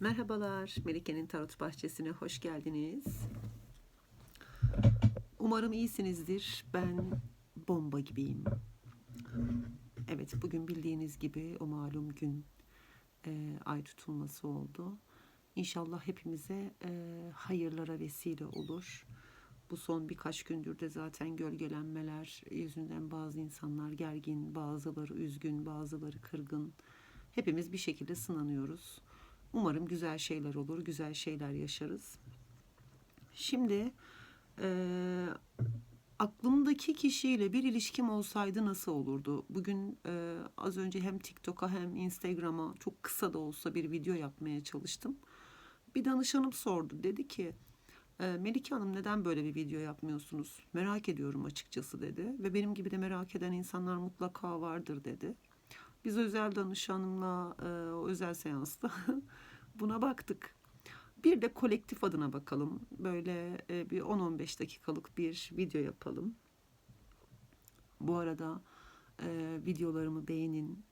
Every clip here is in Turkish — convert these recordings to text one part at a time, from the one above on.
Merhabalar, Melike'nin Tarot Bahçesi'ne hoş geldiniz. Umarım iyisinizdir. Ben bomba gibiyim. Evet, bugün bildiğiniz gibi o malum gün e, ay tutulması oldu. İnşallah hepimize e, hayırlara vesile olur. Bu son birkaç gündür de zaten gölgelenmeler yüzünden bazı insanlar gergin, bazıları üzgün, bazıları kırgın. Hepimiz bir şekilde sınanıyoruz. Umarım güzel şeyler olur, güzel şeyler yaşarız. Şimdi eee, aklımdaki kişiyle bir ilişkim olsaydı nasıl olurdu? Bugün eee, az önce hem TikTok'a hem Instagram'a çok kısa da olsa bir video yapmaya çalıştım. Bir danışanım sordu. Dedi ki "Eee, Melike Hanım neden böyle bir video yapmıyorsunuz? Merak ediyorum açıkçası dedi. Ve benim gibi de merak eden insanlar mutlaka vardır dedi. Biz özel danışanımla e, özel seansta buna baktık. Bir de kolektif adına bakalım. Böyle e, bir 10-15 dakikalık bir video yapalım. Bu arada e, videolarımı beğenin,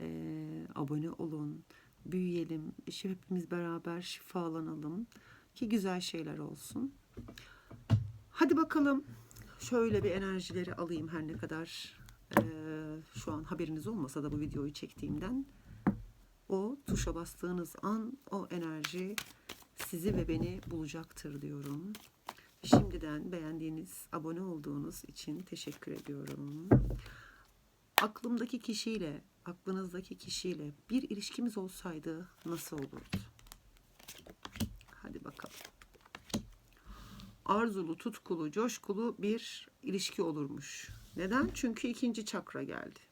e, abone olun, büyüyelim, hepimiz beraber şifalanalım ki güzel şeyler olsun. Hadi bakalım. Şöyle bir enerjileri alayım her ne kadar şu an haberiniz olmasa da bu videoyu çektiğimden. O tuşa bastığınız an o enerji sizi ve beni bulacaktır diyorum. Şimdiden beğendiğiniz, abone olduğunuz için teşekkür ediyorum. Aklımdaki kişiyle, aklınızdaki kişiyle bir ilişkimiz olsaydı nasıl olurdu? Hadi bakalım arzulu, tutkulu, coşkulu bir ilişki olurmuş. Neden? Çünkü ikinci çakra geldi.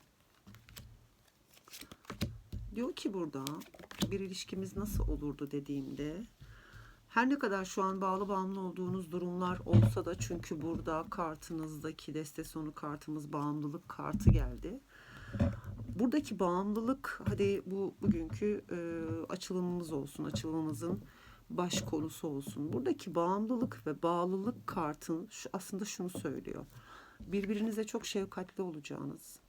Diyor ki burada bir ilişkimiz nasıl olurdu dediğimde her ne kadar şu an bağlı bağımlı olduğunuz durumlar olsa da çünkü burada kartınızdaki deste sonu kartımız bağımlılık kartı geldi. Buradaki bağımlılık hadi bu bugünkü e, açılımımız olsun. Açılımımızın baş konusu olsun. Buradaki bağımlılık ve bağlılık kartın şu, aslında şunu söylüyor. Birbirinize çok şefkatli olacağınız,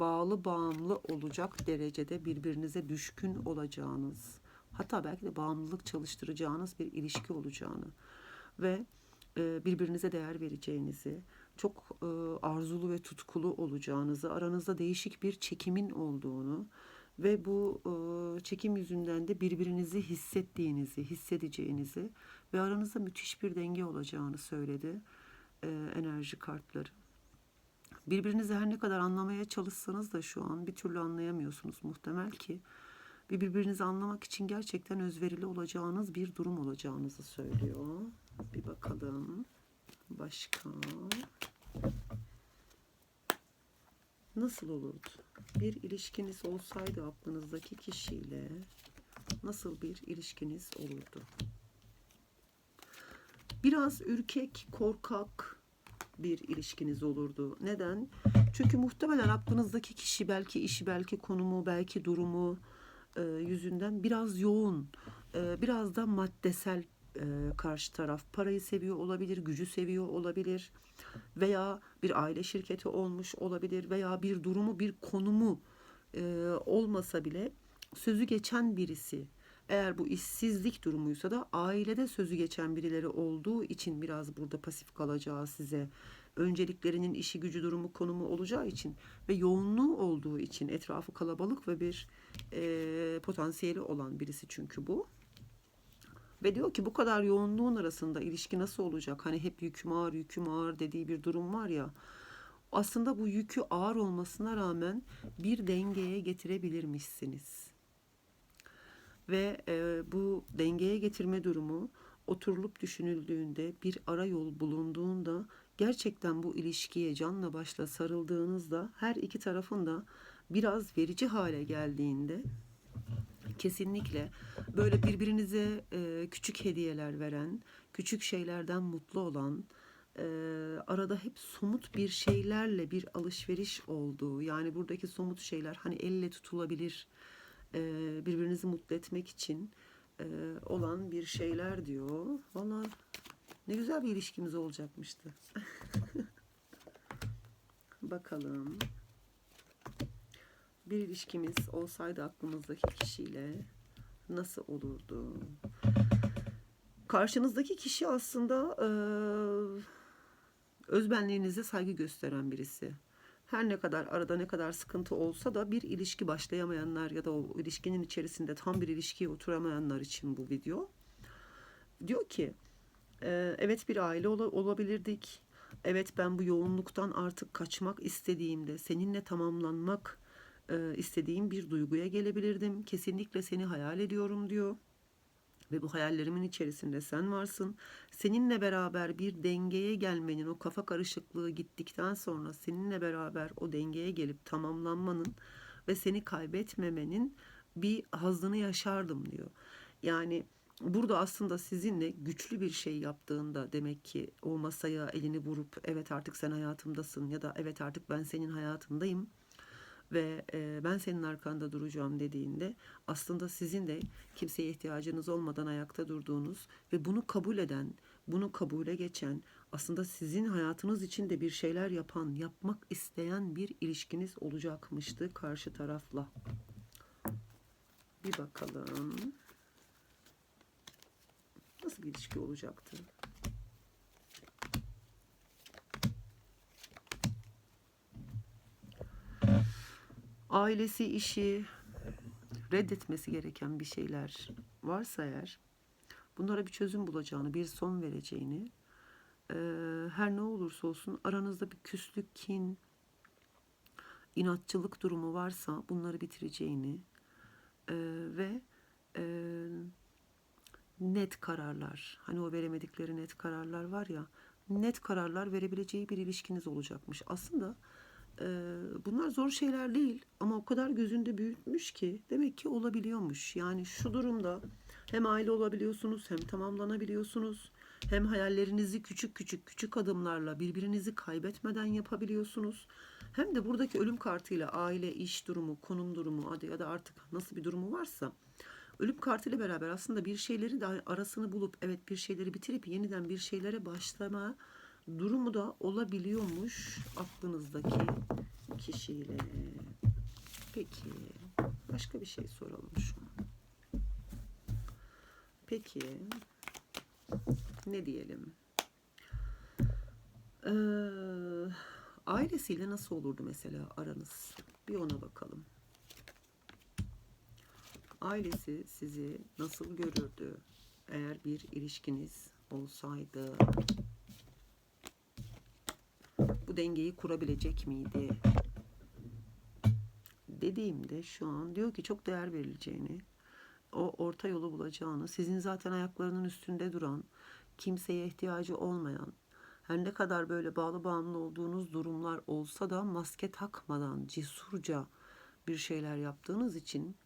bağlı bağımlı olacak derecede birbirinize düşkün olacağınız, hatta belki de bağımlılık çalıştıracağınız bir ilişki olacağını ve e, birbirinize değer vereceğinizi, çok e, arzulu ve tutkulu olacağınızı, aranızda değişik bir çekimin olduğunu ve bu e, çekim yüzünden de birbirinizi hissettiğinizi, hissedeceğinizi ve aranızda müthiş bir denge olacağını söyledi enerji kartları. Birbirinizi her ne kadar anlamaya çalışsanız da şu an bir türlü anlayamıyorsunuz muhtemel ki. Bir birbirinizi anlamak için gerçekten özverili olacağınız bir durum olacağınızı söylüyor. Bir bakalım. Başka. Nasıl olurdu? Bir ilişkiniz olsaydı aklınızdaki kişiyle nasıl bir ilişkiniz olurdu? Biraz ürkek, korkak bir ilişkiniz olurdu. Neden? Çünkü muhtemelen aklınızdaki kişi belki işi, belki konumu, belki durumu e, yüzünden biraz yoğun, e, biraz da maddesel e, karşı taraf. Parayı seviyor olabilir, gücü seviyor olabilir veya bir aile şirketi olmuş olabilir veya bir durumu, bir konumu e, olmasa bile sözü geçen birisi. Eğer bu işsizlik durumuysa da ailede sözü geçen birileri olduğu için biraz burada pasif kalacağı size. Önceliklerinin işi gücü durumu konumu olacağı için ve yoğunluğu olduğu için etrafı kalabalık ve bir e, potansiyeli olan birisi çünkü bu. Ve diyor ki bu kadar yoğunluğun arasında ilişki nasıl olacak? Hani hep yüküm ağır, yüküm ağır dediği bir durum var ya. Aslında bu yükü ağır olmasına rağmen bir dengeye getirebilirmişsiniz. Ve e, bu dengeye getirme durumu oturulup düşünüldüğünde bir ara yol bulunduğunda gerçekten bu ilişkiye canla başla sarıldığınızda her iki tarafın da biraz verici hale geldiğinde kesinlikle böyle birbirinize e, küçük hediyeler veren, küçük şeylerden mutlu olan, e, arada hep somut bir şeylerle bir alışveriş olduğu, yani buradaki somut şeyler hani elle tutulabilir, e, birbirinizi mutlu etmek için e, olan bir şeyler diyor. Vallahi ne güzel bir ilişkimiz olacakmıştı. Bakalım bir ilişkimiz olsaydı aklımızdaki kişiyle nasıl olurdu? Karşınızdaki kişi aslında eee özbenliğinize saygı gösteren birisi. Her ne kadar arada ne kadar sıkıntı olsa da bir ilişki başlayamayanlar ya da o ilişkinin içerisinde tam bir ilişkiye oturamayanlar için bu video. Diyor ki e, evet bir aile ola- olabilirdik. Evet ben bu yoğunluktan artık kaçmak istediğimde seninle tamamlanmak e, istediğim bir duyguya gelebilirdim. Kesinlikle seni hayal ediyorum diyor. Ve bu hayallerimin içerisinde sen varsın. Seninle beraber bir dengeye gelmenin, o kafa karışıklığı gittikten sonra seninle beraber o dengeye gelip tamamlanmanın ve seni kaybetmemenin bir hazzını yaşardım diyor. Yani burada aslında sizinle güçlü bir şey yaptığında demek ki o masaya elini vurup evet artık sen hayatımdasın ya da evet artık ben senin hayatındayım ve e, ben senin arkanda duracağım dediğinde aslında sizin de kimseye ihtiyacınız olmadan ayakta durduğunuz ve bunu kabul eden, bunu kabule geçen, aslında sizin hayatınız için de bir şeyler yapan, yapmak isteyen bir ilişkiniz olacakmıştı karşı tarafla. Bir bakalım. Nasıl bir ilişki olacaktı? Ailesi, işi reddetmesi gereken bir şeyler varsa eğer bunlara bir çözüm bulacağını, bir son vereceğini eee, her ne olursa olsun aranızda bir küslük, kin, inatçılık durumu varsa bunları bitireceğini eee, ve eee, net kararlar, hani o veremedikleri net kararlar var ya, net kararlar verebileceği bir ilişkiniz olacakmış. Aslında e, bunlar zor şeyler değil ama o kadar gözünde büyütmüş ki demek ki olabiliyormuş. Yani şu durumda hem aile olabiliyorsunuz hem tamamlanabiliyorsunuz. Hem hayallerinizi küçük küçük küçük adımlarla birbirinizi kaybetmeden yapabiliyorsunuz. Hem de buradaki ölüm kartıyla aile, iş durumu, konum durumu ya da artık nasıl bir durumu varsa ölüm kartıyla beraber aslında bir şeyleri de arasını bulup evet bir şeyleri bitirip yeniden bir şeylere başlama durumu da olabiliyormuş aklınızdaki kişiyle. Peki başka bir şey soralım şu an. Peki ne diyelim? Ee, ailesiyle nasıl olurdu mesela aranız? Bir ona bakalım. Ailesi sizi nasıl görürdü eğer bir ilişkiniz olsaydı? Dengeyi kurabilecek miydi? Dediğimde şu an diyor ki çok değer verileceğini, o orta yolu bulacağını, sizin zaten ayaklarının üstünde duran, kimseye ihtiyacı olmayan, her ne kadar böyle bağlı bağımlı olduğunuz durumlar olsa da maske takmadan cesurca bir şeyler yaptığınız için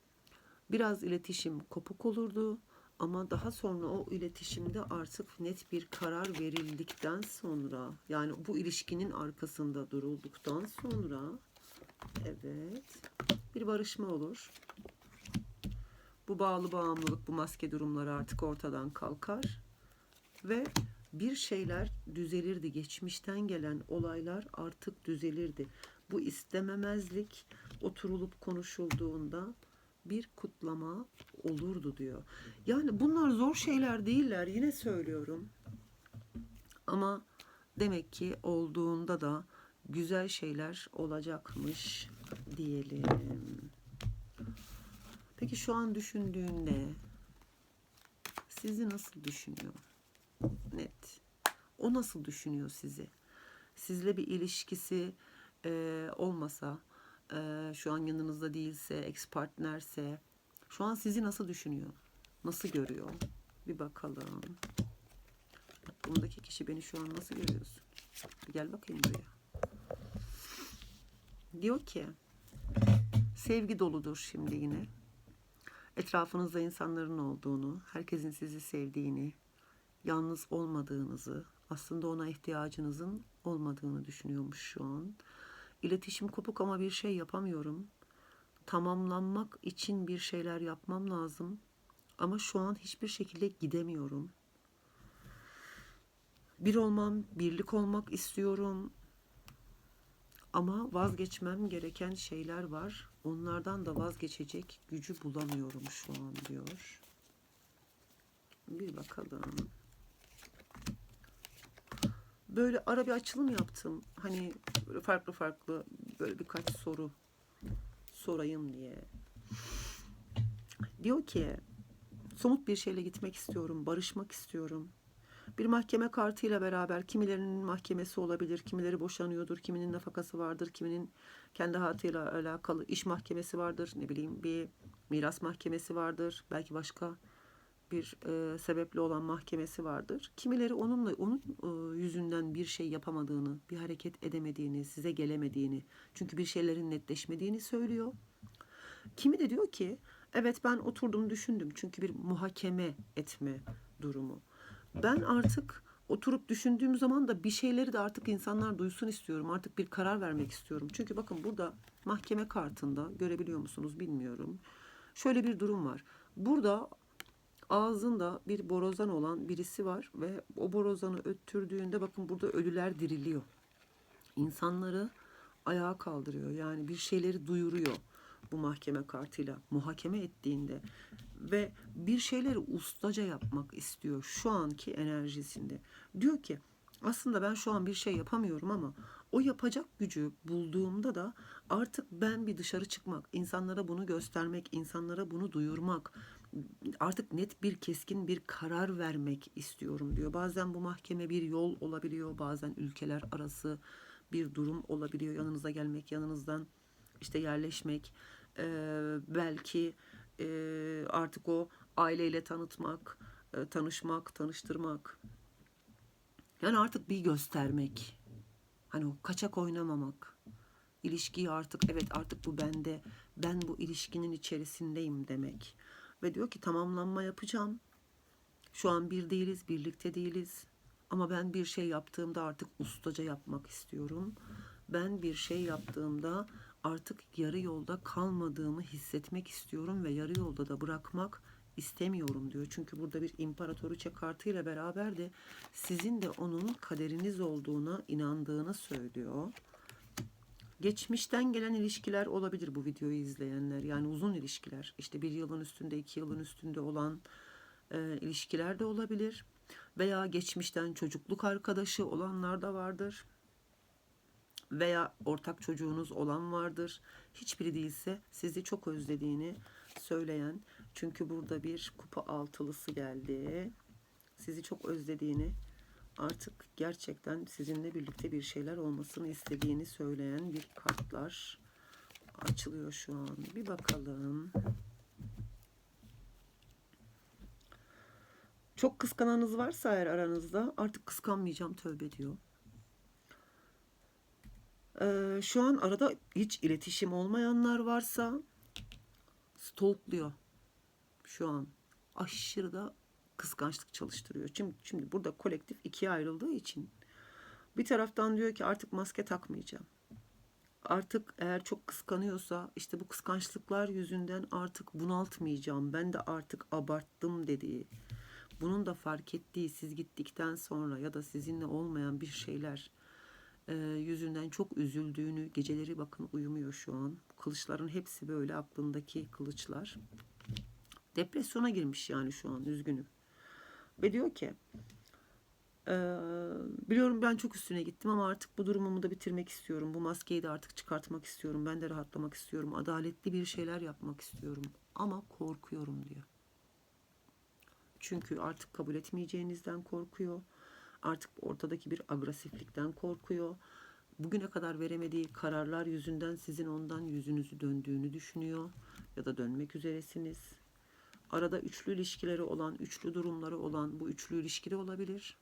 biraz iletişim kopuk olurdu. Ama daha sonra o iletişimde artık net bir karar verildikten sonra yani bu ilişkinin arkasında durulduktan sonra evet bir barışma olur. Bu bağlı bağımlılık, bu maske durumları artık ortadan kalkar ve bir şeyler düzelirdi. Geçmişten gelen olaylar artık düzelirdi. Bu istememezlik oturulup konuşulduğunda bir kutlama olurdu diyor. Yani bunlar zor şeyler değiller yine söylüyorum. Ama demek ki olduğunda da güzel şeyler olacakmış diyelim. Peki şu an düşündüğünde sizi nasıl düşünüyor? Net. O nasıl düşünüyor sizi? Sizle bir ilişkisi e, olmasa, e, şu an yanınızda değilse, ex partnerse, şu an sizi nasıl düşünüyor? Nasıl görüyor? Bir bakalım. Bundaki kişi beni şu an nasıl görüyorsun? Bir gel bakayım buraya. Diyor ki sevgi doludur şimdi yine. Etrafınızda insanların olduğunu, herkesin sizi sevdiğini, yalnız olmadığınızı, aslında ona ihtiyacınızın olmadığını düşünüyormuş şu an. İletişim kopuk ama bir şey yapamıyorum. Tamamlanmak için bir şeyler yapmam lazım. Ama şu an hiçbir şekilde gidemiyorum. Bir olmam, birlik olmak istiyorum. Ama vazgeçmem gereken şeyler var. onlardan da vazgeçecek gücü bulamıyorum şu an diyor. Bir bakalım. Böyle ara bir açılım yaptım. Hani böyle farklı farklı böyle birkaç soru sorayım diye. Diyor ki somut bir şeyle gitmek istiyorum, barışmak istiyorum. Bir mahkeme kartıyla beraber kimilerinin mahkemesi olabilir, kimileri boşanıyordur, kiminin nafakası vardır, kiminin kendi hayatıyla alakalı iş mahkemesi vardır, ne bileyim bir miras mahkemesi vardır, belki başka bir e, sebeple olan mahkemesi vardır. Kimileri onunla onun e, yüzünden bir şey yapamadığını, bir hareket edemediğini, size gelemediğini, çünkü bir şeylerin netleşmediğini söylüyor. Kimi de diyor ki evet ben oturdum düşündüm çünkü bir muhakeme etme durumu. Ben artık oturup düşündüğüm zaman da bir şeyleri de artık insanlar duysun istiyorum. Artık bir karar vermek istiyorum. Çünkü bakın burada mahkeme kartında görebiliyor musunuz bilmiyorum. Şöyle bir durum var. Burada ağzında bir borazan olan birisi var ve o borazanı öttürdüğünde bakın burada ölüler diriliyor. İnsanları ayağa kaldırıyor. Yani bir şeyleri duyuruyor bu mahkeme kartıyla muhakeme ettiğinde ve bir şeyleri ustaca yapmak istiyor şu anki enerjisinde. Diyor ki aslında ben şu an bir şey yapamıyorum ama o yapacak gücü bulduğumda da artık ben bir dışarı çıkmak, insanlara bunu göstermek, insanlara bunu duyurmak, artık net bir keskin bir karar vermek istiyorum diyor. Bazen bu mahkeme bir yol olabiliyor, bazen ülkeler arası bir durum olabiliyor. Yanınıza gelmek, yanınızdan işte yerleşmek, eee, belki eee, artık o aileyle tanıtmak, eee, tanışmak, tanıştırmak. Yani artık bir göstermek. Hani o kaçak oynamamak. İlişkiyi artık evet artık bu bende. Ben bu ilişkinin içerisindeyim demek. Ve diyor ki tamamlanma yapacağım. Şu an bir değiliz, birlikte değiliz. Ama ben bir şey yaptığımda artık ustaca yapmak istiyorum. Ben bir şey yaptığımda artık yarı yolda kalmadığımı hissetmek istiyorum ve yarı yolda da bırakmak istemiyorum diyor. Çünkü burada bir imparatoriçe kartıyla beraber de sizin de onun kaderiniz olduğuna inandığını söylüyor. Geçmişten gelen ilişkiler olabilir bu videoyu izleyenler. Yani uzun ilişkiler. işte bir yılın üstünde, iki yılın üstünde olan e, ilişkiler de olabilir. Veya geçmişten çocukluk arkadaşı olanlar da vardır. Veya ortak çocuğunuz olan vardır. Hiçbiri değilse sizi çok özlediğini söyleyen. Çünkü burada bir kupa altılısı geldi. Sizi çok özlediğini artık gerçekten sizinle birlikte bir şeyler olmasını istediğini söyleyen bir kartlar açılıyor şu an. Bir bakalım. Çok kıskananız varsa eğer aranızda artık kıskanmayacağım tövbe diyor. Ee, şu an arada hiç iletişim olmayanlar varsa stalkluyor. Şu an aşırı da kıskançlık çalıştırıyor. Şimdi, şimdi burada kolektif ikiye ayrıldığı için bir taraftan diyor ki artık maske takmayacağım. Artık eğer çok kıskanıyorsa işte bu kıskançlıklar yüzünden artık bunaltmayacağım. Ben de artık abarttım dediği. Bunun da fark ettiği siz gittikten sonra ya da sizinle olmayan bir şeyler e, yüzünden çok üzüldüğünü geceleri bakın uyumuyor şu an. Kılıçların hepsi böyle aklındaki kılıçlar. Depresyona girmiş yani şu an üzgünüm. Ve diyor ki "Eee, biliyorum ben çok üstüne gittim ama artık bu durumumu da bitirmek istiyorum. Bu maskeyi de artık çıkartmak istiyorum. Ben de rahatlamak istiyorum. Adaletli bir şeyler yapmak istiyorum. Ama korkuyorum diyor. Çünkü artık kabul etmeyeceğinizden korkuyor. Artık ortadaki bir agresiflikten korkuyor. Bugüne kadar veremediği kararlar yüzünden sizin ondan yüzünüzü döndüğünü düşünüyor ya da dönmek üzeresiniz. Arada üçlü ilişkileri olan, üçlü durumları olan bu üçlü ilişkide olabilir.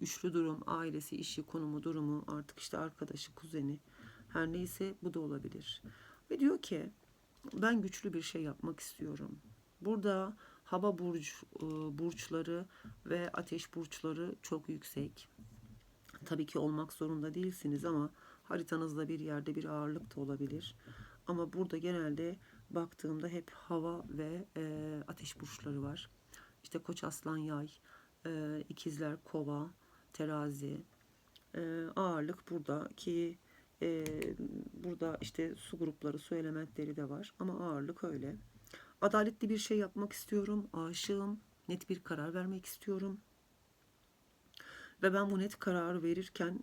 Üçlü durum, ailesi, işi, konumu, durumu, artık işte arkadaşı, kuzeni, her neyse bu da olabilir. Ve diyor ki ben güçlü bir şey yapmak istiyorum. Burada hava burç, e, burçları ve ateş burçları çok yüksek. Tabii ki olmak zorunda değilsiniz ama haritanızda bir yerde bir ağırlık da olabilir. Ama burada genelde baktığımda hep hava ve e, ateş burçları var. İşte koç aslan yay, e, ikizler kova, terazi. E, ağırlık burada ki Ee, burada işte su grupları, su elementleri de var ama ağırlık öyle. Adaletli bir şey yapmak istiyorum. Aşığım. Net bir karar vermek istiyorum. Ve ben bu net kararı verirken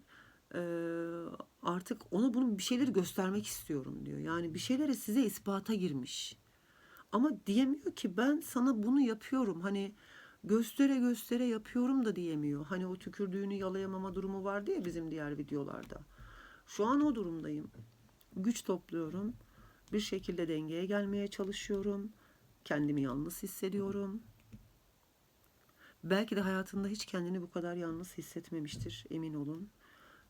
artık ona bunun bir şeyleri göstermek istiyorum diyor. Yani bir şeyleri size ispata girmiş. Ama diyemiyor ki ben sana bunu yapıyorum. Hani göstere göstere yapıyorum da diyemiyor. Hani o tükürdüğünü yalayamama durumu vardı ya bizim diğer videolarda. Şu an o durumdayım. Güç topluyorum. Bir şekilde dengeye gelmeye çalışıyorum. Kendimi yalnız hissediyorum. Belki de hayatında hiç kendini bu kadar yalnız hissetmemiştir emin olun.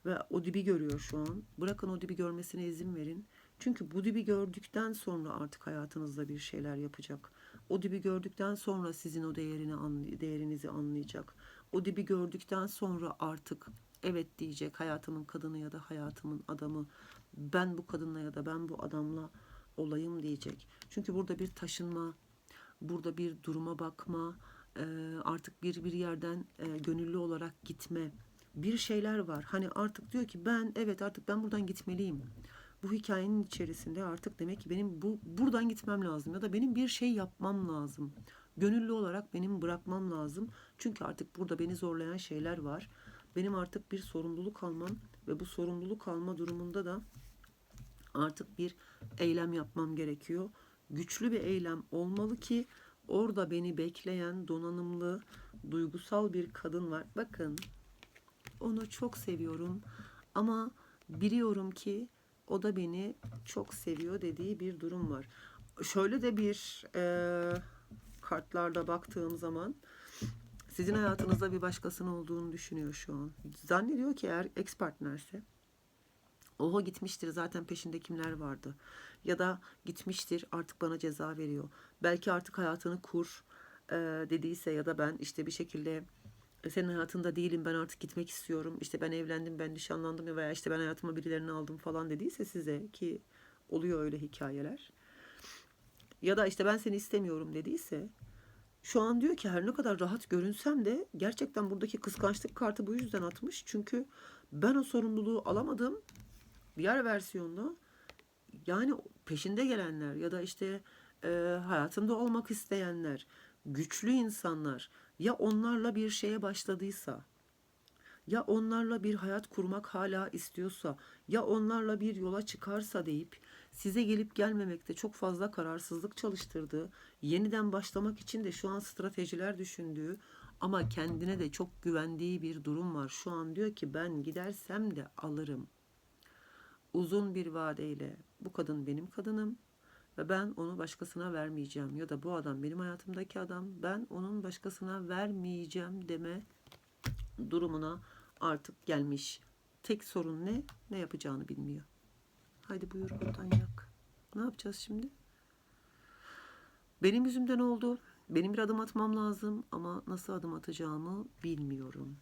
Ve o dibi görüyor şu an. Bırakın o dibi görmesine izin verin. Çünkü bu dibi gördükten sonra artık hayatınızda bir şeyler yapacak. O dibi gördükten sonra sizin o değerini değerinizi anlayacak. O dibi gördükten sonra artık evet diyecek hayatımın kadını ya da hayatımın adamı ben bu kadınla ya da ben bu adamla olayım diyecek. Çünkü burada bir taşınma, burada bir duruma bakma, artık bir bir yerden gönüllü olarak gitme, bir şeyler var. Hani artık diyor ki ben evet artık ben buradan gitmeliyim. Bu hikayenin içerisinde artık demek ki benim bu buradan gitmem lazım ya da benim bir şey yapmam lazım. Gönüllü olarak benim bırakmam lazım. Çünkü artık burada beni zorlayan şeyler var. Benim artık bir sorumluluk almam ve bu sorumluluk alma durumunda da artık bir eylem yapmam gerekiyor. Güçlü bir eylem olmalı ki orada beni bekleyen donanımlı, duygusal bir kadın var. Bakın onu çok seviyorum ama biliyorum ki o da beni çok seviyor dediği bir durum var. Şöyle de bir e, kartlarda baktığım zaman sizin hayatınızda bir başkasının olduğunu düşünüyor şu an. Zannediyor ki eğer ex partnerse Oho gitmiştir zaten peşinde kimler vardı. Ya da gitmiştir artık bana ceza veriyor. Belki artık hayatını kur e, dediyse ya da ben işte bir şekilde "E, senin hayatında değilim ben artık gitmek istiyorum. İşte ben evlendim ben nişanlandım veya işte ben hayatıma birilerini aldım falan dediyse size ki oluyor öyle hikayeler. Ya da işte ben seni istemiyorum dediyse şu an diyor ki her ne kadar rahat görünsem de gerçekten buradaki kıskançlık kartı bu yüzden atmış. Çünkü ben o sorumluluğu alamadım diğer versiyonda yani peşinde gelenler ya da işte e, hayatında olmak isteyenler, güçlü insanlar ya onlarla bir şeye başladıysa ya onlarla bir hayat kurmak hala istiyorsa ya onlarla bir yola çıkarsa deyip size gelip gelmemekte çok fazla kararsızlık çalıştırdığı, yeniden başlamak için de şu an stratejiler düşündüğü ama kendine de çok güvendiği bir durum var. Şu an diyor ki ben gidersem de alırım uzun bir vadeyle bu kadın benim kadınım ve ben onu başkasına vermeyeceğim ya da bu adam benim hayatımdaki adam ben onun başkasına vermeyeceğim deme durumuna artık gelmiş. Tek sorun ne? Ne yapacağını bilmiyor. Haydi buyur buradan yak. Ne yapacağız şimdi? Benim yüzümden oldu. Benim bir adım atmam lazım ama nasıl adım atacağımı bilmiyorum.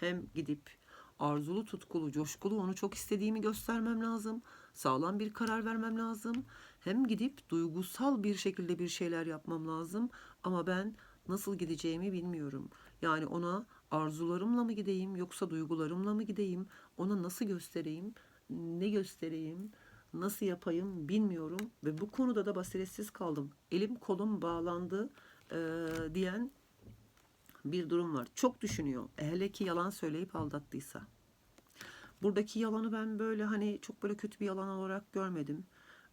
Hem gidip arzulu, tutkulu, coşkulu onu çok istediğimi göstermem lazım. Sağlam bir karar vermem lazım. Hem gidip duygusal bir şekilde bir şeyler yapmam lazım. Ama ben nasıl gideceğimi bilmiyorum. Yani ona arzularımla mı gideyim yoksa duygularımla mı gideyim? Ona nasıl göstereyim? Ne göstereyim? Nasıl yapayım bilmiyorum ve bu konuda da basiretsiz kaldım. Elim kolum bağlandı eee, diyen bir durum var. Çok düşünüyor. Hele ki yalan söyleyip aldattıysa. Buradaki yalanı ben böyle hani çok böyle kötü bir yalan olarak görmedim.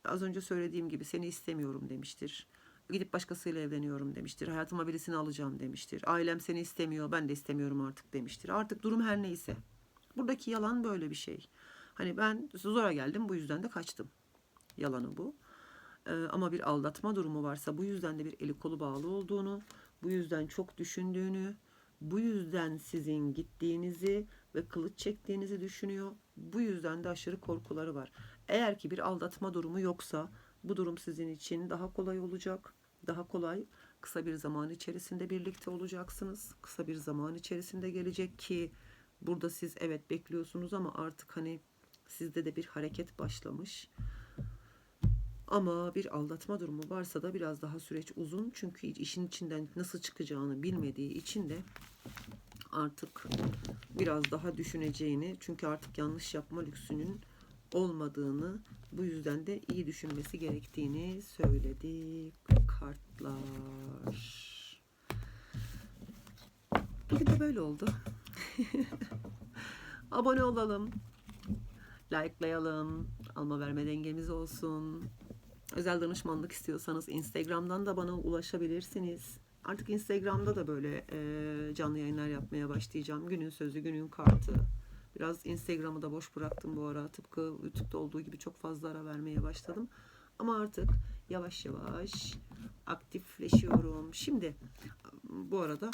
Az önce söylediğim gibi seni istemiyorum demiştir. Gidip başkasıyla evleniyorum demiştir. Hayatıma birisini alacağım demiştir. Ailem seni istemiyor, ben de istemiyorum artık demiştir. Artık durum her neyse. Buradaki yalan böyle bir şey. Hani ben zora geldim bu yüzden de kaçtım. Yalanı bu. Ee, ama bir aldatma durumu varsa bu yüzden de bir eli kolu bağlı olduğunu, bu yüzden çok düşündüğünü, bu yüzden sizin gittiğinizi ve kılıç çektiğinizi düşünüyor. Bu yüzden de aşırı korkuları var. Eğer ki bir aldatma durumu yoksa bu durum sizin için daha kolay olacak. Daha kolay kısa bir zaman içerisinde birlikte olacaksınız. Kısa bir zaman içerisinde gelecek ki burada siz evet bekliyorsunuz ama artık hani sizde de bir hareket başlamış. Ama bir aldatma durumu varsa da biraz daha süreç uzun. Çünkü işin içinden nasıl çıkacağını bilmediği için de artık biraz daha düşüneceğini çünkü artık yanlış yapma lüksünün olmadığını bu yüzden de iyi düşünmesi gerektiğini söyledi kartlar. Bugün de böyle oldu. Abone olalım. Likelayalım. Alma verme dengemiz olsun. Özel danışmanlık istiyorsanız Instagram'dan da bana ulaşabilirsiniz. Artık Instagram'da da böyle e, canlı yayınlar yapmaya başlayacağım. Günün sözü, günün kartı. Biraz Instagram'ı da boş bıraktım bu ara. Tıpkı YouTube'da olduğu gibi çok fazla ara vermeye başladım. Ama artık yavaş yavaş aktifleşiyorum. Şimdi bu arada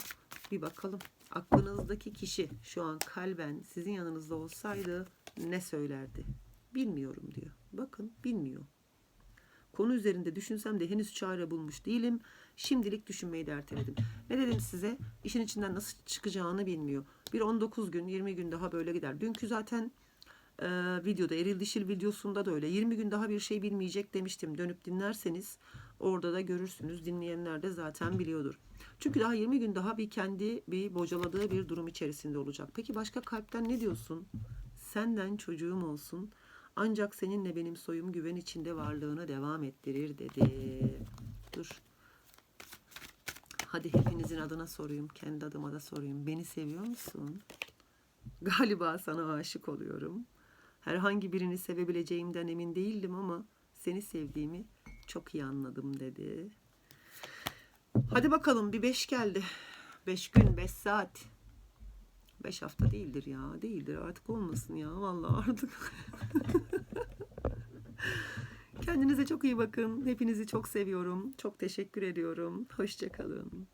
bir bakalım. Aklınızdaki kişi şu an kalben sizin yanınızda olsaydı ne söylerdi? Bilmiyorum diyor. Bakın bilmiyor. Konu üzerinde düşünsem de henüz çare bulmuş değilim. Şimdilik düşünmeyi de erteledim. Ne dedim size? İşin içinden nasıl çıkacağını bilmiyor. Bir 19 gün, 20 gün daha böyle gider. Dünkü zaten e, videoda, eril dişil videosunda da öyle. 20 gün daha bir şey bilmeyecek demiştim. Dönüp dinlerseniz orada da görürsünüz. Dinleyenler de zaten biliyordur. Çünkü daha 20 gün daha bir kendi bir bocaladığı bir durum içerisinde olacak. Peki başka kalpten ne diyorsun? Senden çocuğum olsun. Ancak seninle benim soyum güven içinde varlığını devam ettirir dedi. Dur. Hadi hepinizin adına sorayım. Kendi adıma da sorayım. Beni seviyor musun? Galiba sana aşık oluyorum. Herhangi birini sevebileceğimden emin değildim ama seni sevdiğimi çok iyi anladım dedi. Hadi bakalım bir beş geldi. Beş gün, beş saat. Beş hafta değildir ya. Değildir artık olmasın ya. Vallahi artık. Kendinize çok iyi bakın. Hepinizi çok seviyorum. Çok teşekkür ediyorum. Hoşçakalın.